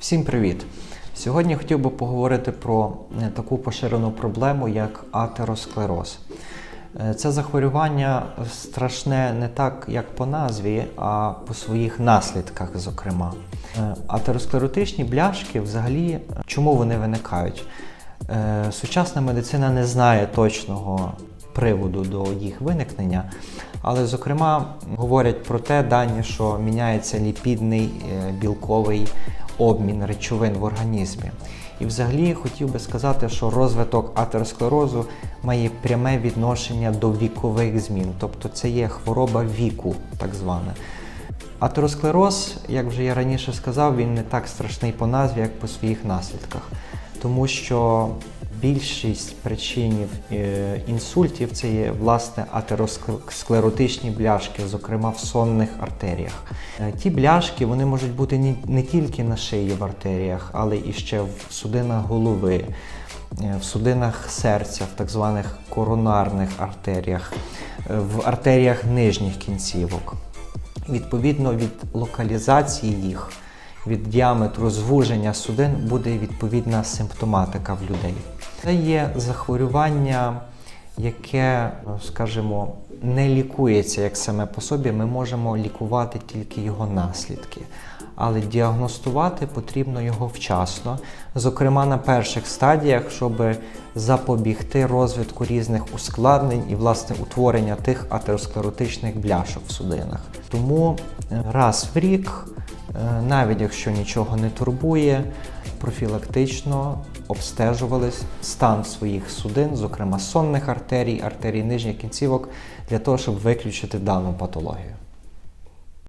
Всім привіт! Сьогодні хотів би поговорити про е, таку поширену проблему, як атеросклероз. Е, Це захворювання страшне не так, як по назві, а по своїх наслідках, зокрема. Е, Атеросклеротичні бляшки, взагалі, чому вони виникають? Сучасна медицина не знає точного приводу до їх виникнення, але, зокрема, говорять про те дані, що міняється ліпідний білковий обмін речовин в організмі. І взагалі хотів би сказати, що розвиток атеросклерозу має пряме відношення до вікових змін, тобто це є хвороба віку, так звана. Атеросклероз, як вже я раніше сказав, він не так страшний по назві, як по своїх наслідках, тому що більшість причин е, інсультів це є власне атеросклеротичні бляшки, зокрема в сонних артеріях. Е, Ті бляшки вони можуть бути не тільки на шиї в артеріях, але і ще в судинах голови, е, в судинах серця, в так званих коронарних артеріях, в артеріях нижніх кінцівок. Відповідно від локалізації їх, від діаметру звуження судин буде відповідна симптоматика в людей. Це є захворювання, яке, ну, скажімо, не лікується як саме по собі. Ми можемо лікувати тільки його наслідки. Але діагностувати потрібно його вчасно, зокрема на перших стадіях, щоб запобігти розвитку різних ускладнень і власне утворення тих атеросклеротичних бляшок в судинах. Тому е, раз в рік, навіть якщо нічого не турбує, профілактично обстежувались стан своїх судин, зокрема сонних артерій, артерій нижніх кінцівок, для того, щоб виключити дану патологію.